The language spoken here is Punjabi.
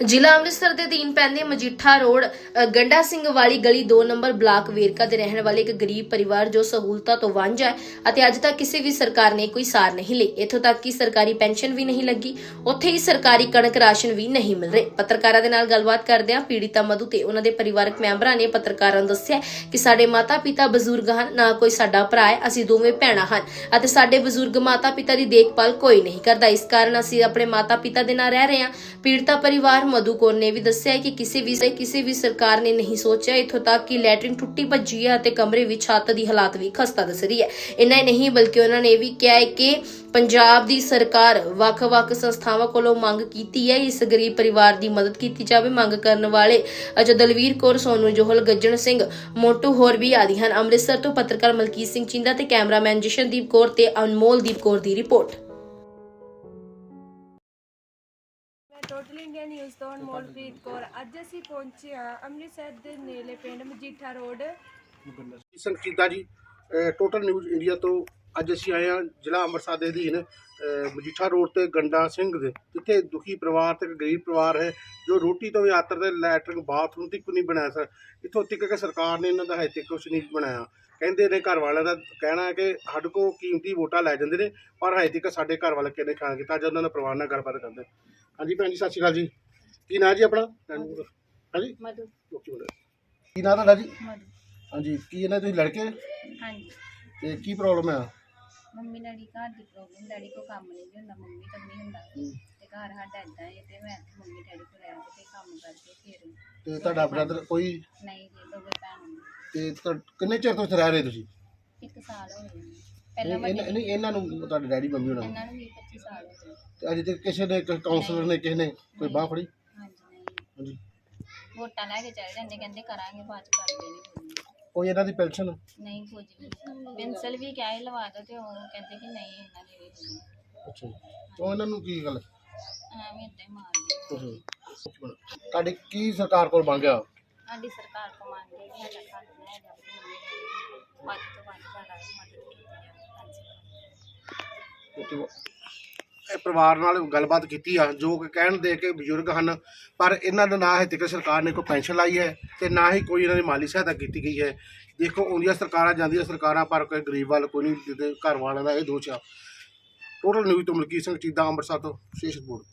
ਜ਼ਿਲ੍ਹਾ ਅੰਮ੍ਰਿਤਸਰ ਦੇ ਅਧੀਨ ਪੈਂਦੇ ਮਜੀਠਾ ਰੋਡ ਅ, ਗੰਡਾ ਸਿੰਘ ਵਾਲੀ ਗਲੀ 2 ਨੰਬਰ ਬਲਾਕ ਵੇਰਕਾ ਦੇ ਰਹਿਣ ਵਾਲੇ ਇੱਕ ਗਰੀਬ ਪਰਿਵਾਰ ਜੋ ਸਹੂਲਤਾਂ ਤੋਂ ਵਾਂਝਾ ਹੈ ਅਤੇ ਅੱਜ ਤੱਕ ਕਿਸੇ ਵੀ ਸਰਕਾਰ ਨੇ ਕੋਈ ਸਾਰ ਨਹੀਂ ਲਈ। ਇੱਥੋਂ ਤੱਕ ਕਿ ਸਰਕਾਰੀ ਪੈਨਸ਼ਨ ਵੀ ਨਹੀਂ ਲੱਗੀ ਉੱਥੇ ਹੀ ਸਰਕਾਰੀ ਕਣਕ ਰਾਸ਼ਨ ਵੀ ਨਹੀਂ ਮਿਲ ਰਹੇ। ਪੱਤਰਕਾਰਾਂ ਦੇ ਨਾਲ ਗੱਲਬਾਤ ਕਰਦਿਆਂ ਪੀੜਿਤਾ ਮਧੂ ਤੇ ਉਹਨਾਂ ਦੇ ਪਰਿਵਾਰਕ ਮੈਂਬਰਾਂ ਨੇ ਪੱਤਰਕਾਰਾਂ ਨੂੰ ਦੱਸਿਆ ਕਿ ਸਾਡੇ ਮਾਤਾ-ਪਿਤਾ ਬਜ਼ੁਰਗ ਹਨ ਨਾ ਕੋਈ ਸਾਡਾ ਭਰਾ ਹੈ ਅਸੀਂ ਦੋਵੇਂ ਭੈਣਾਂ ਹਨ ਅਤੇ ਸਾਡੇ ਬਜ਼ੁਰਗ ਮਾਤਾ-ਪਿਤਾ ਦੀ ਦੇਖਭਾਲ ਕੋਈ ਨਹੀਂ ਕਰਦਾ। ਇਸ ਕਾਰਨ ਅਸੀਂ ਆਪਣੇ ਮਾਤਾ-ਪਿਤਾ ਦੇ ਨਾਲ ਰਹਿ ਰਹੇ ਹਾਂ। ਪੀੜਤਾ ਪਰਿਵਾਰ ਮਧੂ ਕੌਰ ਨੇ ਵੀ ਦੱਸਿਆ ਕਿ ਕਿਸੇ ਵੀ ਕਿਸੇ ਵੀ ਸਰਕਾਰ ਨੇ ਨਹੀਂ ਸੋਚਿਆ। ਇੱਥੋਂ ਤੱਕ ਕਿ ਲੈਟਰਿਨ ਟੁੱਟੀ ਭੱਜੀ ਹੈ ਅਤੇ ਕਮਰੇ ਵਿੱਚ ਛੱਤ ਦੀ ਹਾਲਾਤ ਵੀ ਖਸਤਾ ਦੱਸ ਰਹੀ ਹੈ। ਇੰਨਾ ਨਹੀਂ, ਬਲਕਿ ਉਹਨਾਂ ਨੇ ਇਹ ਵੀ ਕਿਹਾ ਹੈ ਕਿ ਪੰਜਾਬ ਦੀ ਸਰਕਾਰ ਵੱਖ-ਵੱਖ ਸੰਸਥਾਵਾਂ ਕੋਲੋਂ ਮੰਗ ਕੀਤੀ ਹੈ। ਇਸ ਗਰੀਬ ਪਰਿਵਾਰ ਦੀ ਮਦਦ ਕੀਤੀ ਜਾਵੇ। ਮੰਗ ਕਰਨ ਵਾਲੇ ਅਜ ਦਲਵੀਰ ਕੌਰ, ਸੋਨੂ ਜੋਹਲ, ਗੱਜਣ ਸਿੰਘ, ਮੋਟੂ ਹੋਰ ਵੀ ਆਦਿ ਹਨ। ਅੰਮ੍ਰਿਤਸਰ ਤੋਂ ਪੱਤਰਕਾਰ ਮਲਕੀਤ ਸਿੰਘ ਚਿੰਦਾ ਤੇ ਕੈਮਰਾਮੈਨ ਜਸ਼ਨਦੀਪ ਕੌਰ ਤੇ ਅਨਮੋਲਦੀਪ ਕੌਰ ਦੀ ਰਿਪੋਰਟ। ਟੋਟਲ ਇੰਡੀਆ ਨਿਊਜ਼ ਤੋਂ ਅਨਮੋਲਪ੍ਰੀਤ ਕੌਰ। ਅੱਜ ਅਸੀਂ ਪਹੁੰਚੇ ਹਾਂ ਅੰਮ੍ਰਿਤਸਰ ਦੇ ਨੇੜੇ ਪਿੰਡ ਮਜੀਠਾ ਰੋਡ। ਸੰਕੀਤਾ ਜੀ ਟੋਟਲ ਨਿਊਜ਼ ਇੰਡੀਆ ਤੋਂ ਅੱਜ ਅਸੀਂ ਆਏ ਹਾਂ ਜ਼ਿਲ੍ਹਾ ਅੰਮ੍ਰਿਤਸਰ ਦੇ ਅਧੀਨ ਮਜੀਠਾ ਰੋਡ ਤੇ ਗੰਡਾ ਸਿੰਘ ਦੇ ਜਿੱਥੇ ਦੁਖੀ ਪਰਿਵਾਰ ਤੇ ਇੱਕ ਗਰੀਬ ਪਰਿਵਾਰ ਹੈ ਜੋ ਰੋਟੀ ਤੋਂ ਵੀ ਆਤਰ ਦੇ ਲੈਟਰਿੰਗ ਬਾਥਰੂਮ ਤੱਕ ਨਹੀਂ ਬਣਾਇਆ ਸਰ। ਇੱਥੋਂ ਤੱਕ ਕਿ ਸਰਕਾਰ ਨੇ ਇਹਨਾਂ ਦਾ ਹਜੇ ਤੱਕ ਕੁਝ ਨਹੀਂ ਬਣਾਇਆ। ਕਹਿੰਦੇ ਨੇ ਘਰ ਵਾਲਿਆਂ ਦਾ ਕਹਿਣਾ ਹੈ ਕਿ ਸਾਡੇ ਕੋਲ ਕੀਮਤੀ ਵੋਟਾਂ ਲੈ ਜਾਂਦੇ ਨੇ ਪਰ ਹਜੇ ਤੱਕ ਸਾਡੇ ਘਰ ਵਾਲੇ ਕਿਹਨੇ ਖਿਆਲ ਕੀਤਾ? ਅੱਜ ਉਹਨਾਂ ਦਾ ਪਰਿਵਾਰ ਨਾਲ ਗੱਲਬਾਤ ਕਰਦੇ ਹਾਂਜੀ ਭੈਣ ਜੀ ਸਤਿ ਸ਼੍ਰੀ ਅਕਾਲ ਜੀ। ਕੀ ਨਾਂ ਜੀ ਆਪਣਾ? ਹਾਂਜੀ? ਮਧੂ। ਕੀ ਨਾਂ ਤੁਹਾਡਾ ਜੀ? ਮਧੂ। ਹਾਂਜੀ ਕੀ ਇਹਨਾਂ ਤੁਸੀਂ ਲੜਕੇ? ਹਾਂਜੀ। ਤੇ ਕੀ ਪ੍ਰੋਬਲਮ ਹੈ ਮੰਮੀ ਡੈਡੀ ਘਰ ਦੀ ਪ੍ਰੋਬਲਮ ਡੈਡੀ ਕੋ ਕੰਮ ਨਹੀਂ ਹੁੰਦਾ ਮੰਮੀ ਤੋਂ ਨਹੀਂ ਹੁੰਦਾ। ਤੇ ਘਰ ਸਾਡਾ ਏਦਾਂ ਹੈ ਤੇ ਮੈਂ ਇੱਥੇ ਮੰਮੀ ਡੈਡੀ ਕੋਲ ਰਹਿ ਕੇ ਤੇ ਕੰਮ ਕਰਕੇ ਫਿਰ ਤੇ ਤੁਹਾਡਾ ਬ੍ਰਦਰ ਕੋਈ ਨਹੀਂ ਜੀ ਦੋਵੇਂ ਭੈਣਾਂ। ਤੇ ਤੁਹਾ- ਕਿੰਨੇ ਚਿਰ ਤੋਂ ਇੱਥੇ ਰਹਿ ਰਹੇ ਤੁਸੀਂ? ਇੱਕ ਸਾਲ ਹੋ। ਪਹਿਲਾਂ ਵੱਡੀ ਇਹਨਾਂ- ਨਹੀਂ ਇਹਨਾਂ ਨੂੰ ਤੁਹਾਡੇ ਡੈਡੀ ਮੰਮੀ ਹੋਣਾ। ਨੂੰ ਇਹਨਾਂ ਨੂੰ ਵੀ 25 ਸਾਲ ਹੋ ਗਏ। ਤੇ ਅਜੇ ਤੱਕ ਕਿਸੇ ਨੇ ਕਾਉਂਸਲਰ ਨੇ ਕਿਸੇ ਨੇ ਕੋਈ ਬਾਹ ਫੜੀ? ਹਾਂਜੀ ਨਹੀਂ। ਹਾਂਜੀ। ਵੋਟਾਂ ਲੈ ਕੇ ਚੱਲ ਜਾਂਦੇ ਕਹਿੰਦੇ ਕਰਾਂਗੇ ਬਾਅਦ ਚ ਕਰਦੇ ਨਹੀਂ ਕੋਈ ਇਹਨਾਂ ਦੀ ਪੈਨਸ਼ਨ? ਨਹੀਂ ਕੁਝ ਵੀ। ਪੈਨਸਲ ਵੀ ਕਿਹਾ ਸੀ ਲਵਾ ਦੋ ਤੇ ਉਹ ਕਹਿੰਦੇ ਕਿ ਨਹੀਂ ਇਹਨਾਂ ਦੀ ਵੀ। ਹੋਣੀ। ਅੱਛਾ ਜੀ। ਉਹ ਇਹਨਾਂ ਨੂੰ ਕੀ ਗੱਲ? ਐਵੇਂ ਏਦਾਂ ਹੀ ਮਾਰਦੇ ਤੁਸੀਂ ਤੁਹਾਡੀ ਕੀ ਸਰਕਾਰ ਕੋਲ ਮੰਗਿਆ ਸਾਡੀ ਸਰਕਾਰ ਤੋਂ ਮੰਗਦੇ ਕਿ ਸਾਡਾ ਘਰ ਬਣਾਇਆ ਜਾਵੇ। ਵੱਧ ਤੋਂ ਵੱਧ ਸਾਡਾ ਮਦਦ ਕੀਤੀ ਜਾਵੇ। ਹਾਂਜੀ। ਇਹ ਪਰਿਵਾਰ ਨਾਲ ਗੱਲਬਾਤ ਕੀਤੀ ਆ, ਜੋ ਕਿ ਕਹਿਣ ਦੇ ਕਿ ਬਜ਼ੁਰਗ ਹਨ, ਪਰ ਇਹਨਾਂ ਦਾ ਨਾ ਹੈ ਤੱਕ ਸਰਕਾਰ ਨੇ ਕੋਈ ਪੈਨਸ਼ਨ ਲਾਈ ਹੈ ਤੇ ਨਾ ਹੀ ਕੋਈ ਇਹਨਾਂ ਦੀ ਮਾਲੀ ਸਹਾਇਤਾ ਕੀਤੀ ਗਈ ਹੈ। ਦੇਖੋ ਆਉਂਦੀਆਂ ਸਰਕਾਰਾਂ ਜਾਂਦੀਆਂ ਸਰਕਾਰਾਂ, ਪਰ ਕੋਈ ਗਰੀਬ ਵੱਲ ਕੋਈ ਨਹੀਂ ਘਰ ਵਾਲਿਆਂ ਦਾ ਇਹ ਦੋਸ਼ ਆ। ਟੋਟਲ ਨਿਊਜ਼ ਤੋਂ ਮਲਕੀਤ ਸਿੰਘ, ਚੀਦਾ ਅੰਮ੍ਰਿਤਸਰ ਤੋਂ, ਵਿਸ਼ੇਸ਼ ਰਿਪੋਰਟ